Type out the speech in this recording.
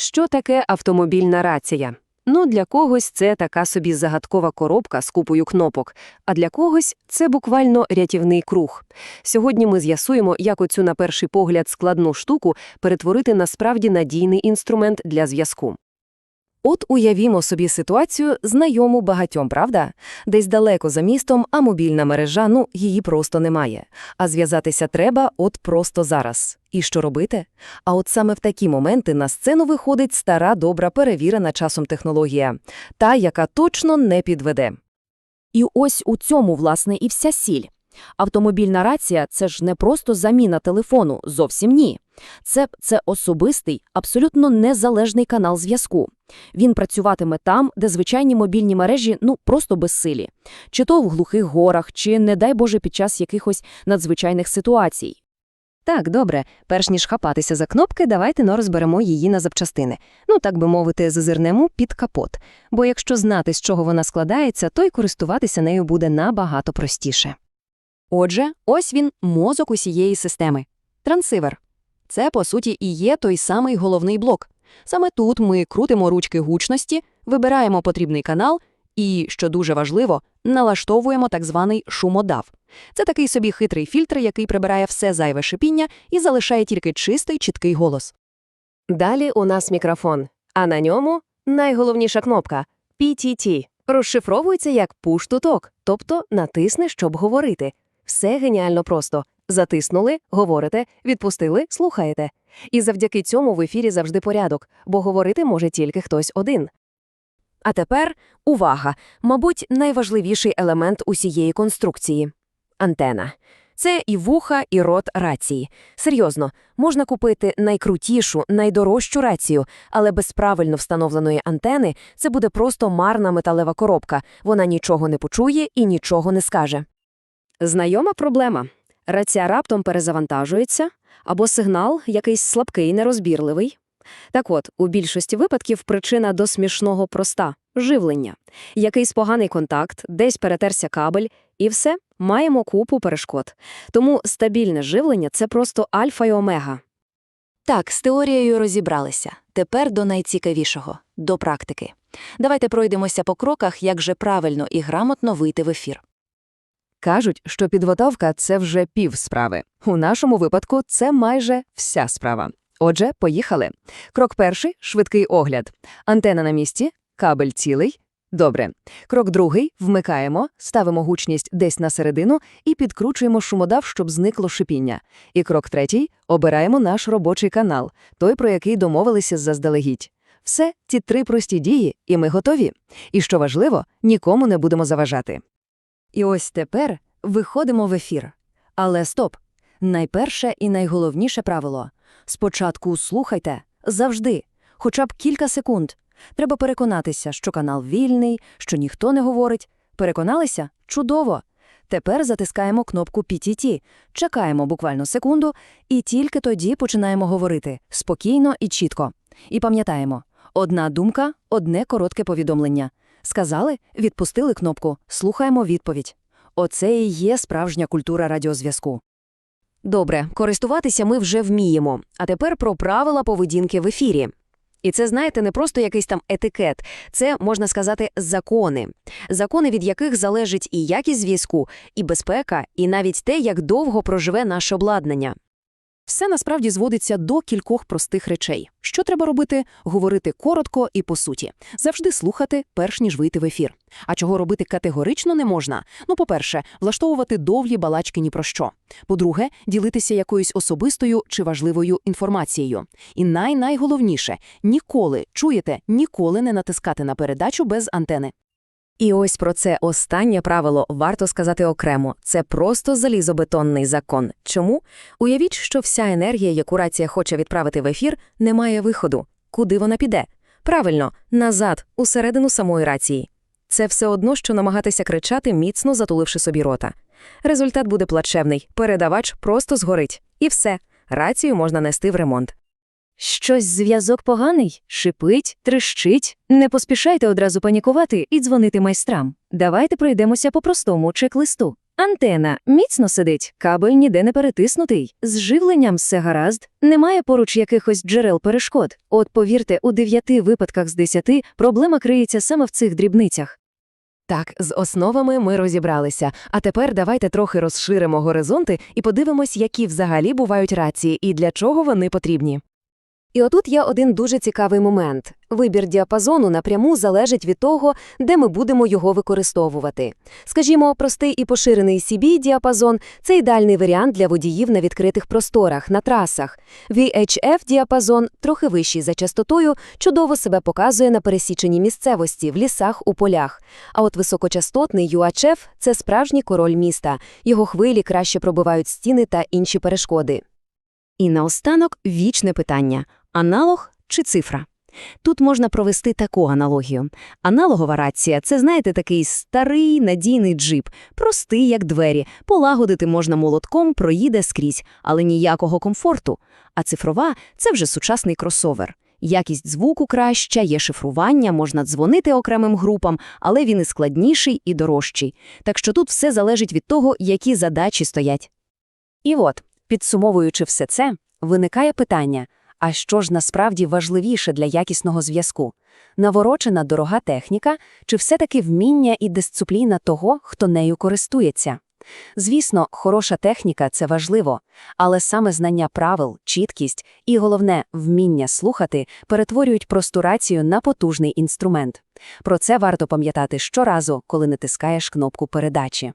Що таке автомобільна рація? Ну, для когось це така собі загадкова коробка з купою кнопок, а для когось це буквально рятівний круг. Сьогодні ми з'ясуємо, як оцю на перший погляд складну штуку перетворити насправді надійний інструмент для зв'язку. От уявімо собі ситуацію, знайому багатьом, правда? Десь далеко за містом, а мобільна мережа, ну, її просто немає. А зв'язатися треба от просто зараз. І що робити? А от саме в такі моменти на сцену виходить стара, добра, перевірена часом технологія. Та, яка точно не підведе. І ось у цьому, власне, і вся сіль. Автомобільна рація – це ж не просто заміна телефону, зовсім ні. Це, це особистий, абсолютно незалежний канал зв'язку. Він працюватиме там, де звичайні мобільні мережі ну просто безсилі. Чи то в глухих горах, чи, не дай Боже, під час якихось надзвичайних ситуацій. Так, добре, перш ніж хапатися за кнопки, давайте но розберемо її на запчастини. Ну, так би мовити, зазирнемо під капот. Бо якщо знати, з чого вона складається, то й користуватися нею буде набагато простіше. Отже, ось він мозок усієї системи. Трансивер. Це, по суті, і є той самий головний блок. Саме тут ми крутимо ручки гучності, вибираємо потрібний канал і, що дуже важливо, налаштовуємо так званий шумодав. Це такий собі хитрий фільтр, який прибирає все зайве шипіння і залишає тільки чистий, чіткий голос. Далі у нас мікрофон, а на ньому найголовніша кнопка PTT. Розшифровується як talk, тобто натисни, щоб говорити. Все геніально просто. Затиснули, говорите, відпустили, слухаєте. І завдяки цьому в ефірі завжди порядок, бо говорити може тільки хтось один. А тепер увага! Мабуть, найважливіший елемент усієї конструкції антена. Це і вуха, і рот рації. Серйозно, можна купити найкрутішу, найдорожчу рацію, але без правильно встановленої антени це буде просто марна металева коробка. Вона нічого не почує і нічого не скаже. Знайома проблема. Рація раптом перезавантажується, або сигнал якийсь слабкий, нерозбірливий. Так от, у більшості випадків причина до смішного проста – живлення. Якийсь поганий контакт, десь перетерся кабель, і все, маємо купу перешкод. Тому стабільне живлення – це просто альфа і омега. Так, з теорією розібралися. Тепер до найцікавішого – до практики. Давайте пройдемося по кроках, як же правильно і грамотно вийти в ефір. Кажуть, що підготовка – це вже пів справи. У нашому випадку це майже вся справа. Отже, поїхали. Крок перший – швидкий огляд. Антена на місці, кабель цілий. Добре. Крок другий – вмикаємо, ставимо гучність десь на середину і підкручуємо шумодав, щоб зникло шипіння. І крок третій – обираємо наш робочий канал, той, про який домовилися заздалегідь. Все, ці три прості дії, і ми готові. І що важливо, нікому не будемо заважати. І ось тепер виходимо в ефір. Але стоп! Найперше і найголовніше правило – спочатку слухайте, завжди, хоча б кілька секунд. Треба переконатися, що канал вільний, що ніхто не говорить. Переконалися? Чудово! Тепер затискаємо кнопку PTT, чекаємо буквально секунду, і тільки тоді починаємо говорити спокійно і чітко. І пам'ятаємо – одна думка, одне коротке повідомлення. Сказали, відпустили кнопку, слухаємо відповідь. Оце і є справжня культура радіозв'язку. Добре, користуватися ми вже вміємо. А тепер про правила поведінки в ефірі. І це, знаєте, не просто якийсь там етикет, це, можна сказати, закони. Закони, від яких залежить і якість зв'язку, і безпека, і навіть те, як довго проживе наше обладнання. Все насправді зводиться до кількох простих речей. Що треба робити? Говорити коротко і по суті. Завжди слухати, перш ніж вийти в ефір. А чого робити категорично не можна? Ну, по-перше, влаштовувати довгі балачки ні про що. По-друге, ділитися якоюсь особистою чи важливою інформацією. І най-найголовніше – ніколи, чуєте, ніколи не натискати на передачу без антени. І ось про це останнє правило варто сказати окремо. Це просто залізобетонний закон. Чому? Уявіть, що вся енергія, яку рація хоче відправити в ефір, не має виходу. Куди вона піде? Правильно, назад, усередину самої рації. Це все одно, що намагатися кричати, міцно затуливши собі рота. Результат буде плачевний, передавач просто згорить. І все, рацію можна нести в ремонт. Щось зв'язок поганий? Шипить, трещить? Не поспішайте одразу панікувати і дзвонити майстрам. Давайте пройдемося по простому чек-листу. Антена міцно сидить, кабель ніде не перетиснутий, з живленням все гаразд, немає поруч якихось джерел перешкод. От повірте, у дев'яти випадках з десяти проблема криється саме в цих дрібницях. Так, з основами ми розібралися. А тепер давайте трохи розширимо горизонти і подивимось, які взагалі бувають рації і для чого вони потрібні. І отут є один дуже цікавий момент. Вибір діапазону напряму залежить від того, де ми будемо його використовувати. Скажімо, простий і поширений CB-діапазон – це ідеальний варіант для водіїв на відкритих просторах, на трасах. VHF-діапазон, трохи вищий за частотою, чудово себе показує на пересіченій місцевості, в лісах, у полях. А от високочастотний UHF – це справжній король міста. Його хвилі краще пробивають стіни та інші перешкоди. І наостанок вічне питання – аналог чи цифра? Тут можна провести таку аналогію. Аналогова рація – це, знаєте, такий старий надійний джип, простий, як двері, полагодити можна молотком, проїде скрізь, але ніякого комфорту. А цифрова – це вже сучасний кросовер. Якість звуку краща, є шифрування, можна дзвонити окремим групам, але він і складніший, і дорожчий. Так що тут все залежить від того, які задачі стоять. І от, підсумовуючи все це, виникає питання – а що ж насправді важливіше для якісного зв'язку? Наворочена дорога техніка чи все-таки вміння і дисципліна того, хто нею користується? Звісно, хороша техніка – це важливо, але саме знання правил, чіткість і, головне, вміння слухати перетворюють просту рацію на потужний інструмент. Про це варто пам'ятати щоразу, коли натискаєш кнопку передачі.